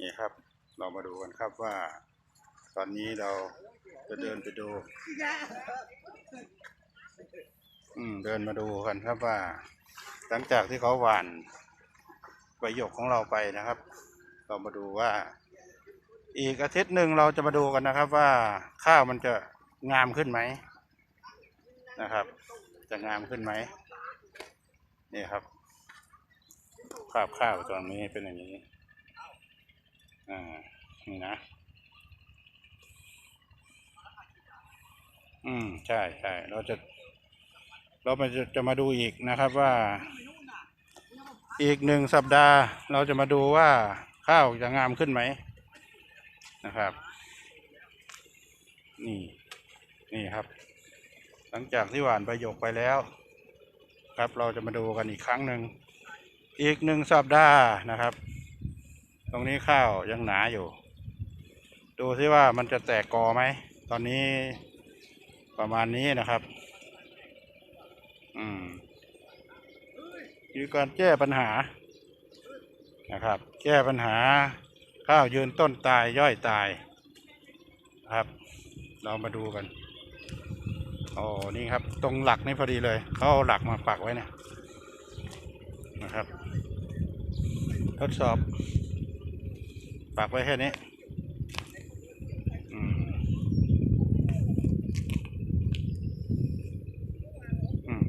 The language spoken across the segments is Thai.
นี่ครับ เรามาดูกันครับว่า ตอนนี้เราจะเดินไปดู อืม เดินมาดูกันครับว่า หลังจากที่เขาหว่านใบหยกของเราไปนะครับ เรามาดูว่า อีกอาทิตย์หนึ่งเราจะมาดูกันนะครับ ว่าข้าวมันจะงามขึ้นไหมนะครับ จะงามขึ้นไหมนี่ครับ ภาพข้าวตอนนี้เป็นอย่างนี้ อ่านี่นะ อืม ใช่ใช่เราจะ เรามาจะจะมาดูอีกนะครับว่า อีกหนึ่งสัปดาห์ เราจะมาดูว่าข้าวจะงามขึ้นไหมนะครับ นี่ นี่ครับ หลังจากที่หว่านใบหยกไปแล้ว ครับ เราจะมาดูกันอีกครั้งหนึ่งอีกหนึ่งสัปดาห์นะครับ ตรงนี้ข้าวยังหนาอยู่ ดูซิว่ามันจะแตกกอไหม ตอนนี้ประมาณนี้นะครับ อืมคือการแก้ปัญหานะครับ แก้ปัญหาข้าวยืนต้นตายย่อยตายนะครับ เรามาดูกันโอ้นี่ครับ ตรงหลักนี่พอดีเลย เขาเอาหลักมาปักไว้เนี่ยนะครับ ทดสอบ ปักไว้แค่นี้อืมอืม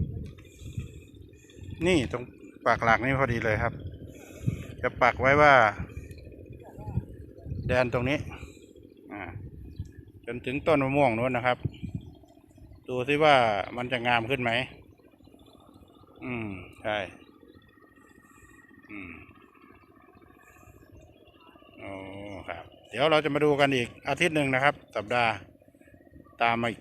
นี่ตรงปักหลักนี่พอดีเลยครับ จะปักไว้ว่า แดนตรงนี้อ่าจนถึงต้นมะม่วงนู้นนะครับ ดูซิว่ามันจะงามขึ้นไหม อืม ใช่ อืม โอ้ครับ เดี๋ยวเราจะมาดูกันอีกอาทิตย์หนึ่งนะครับ สัปดาห์ตามมาอีก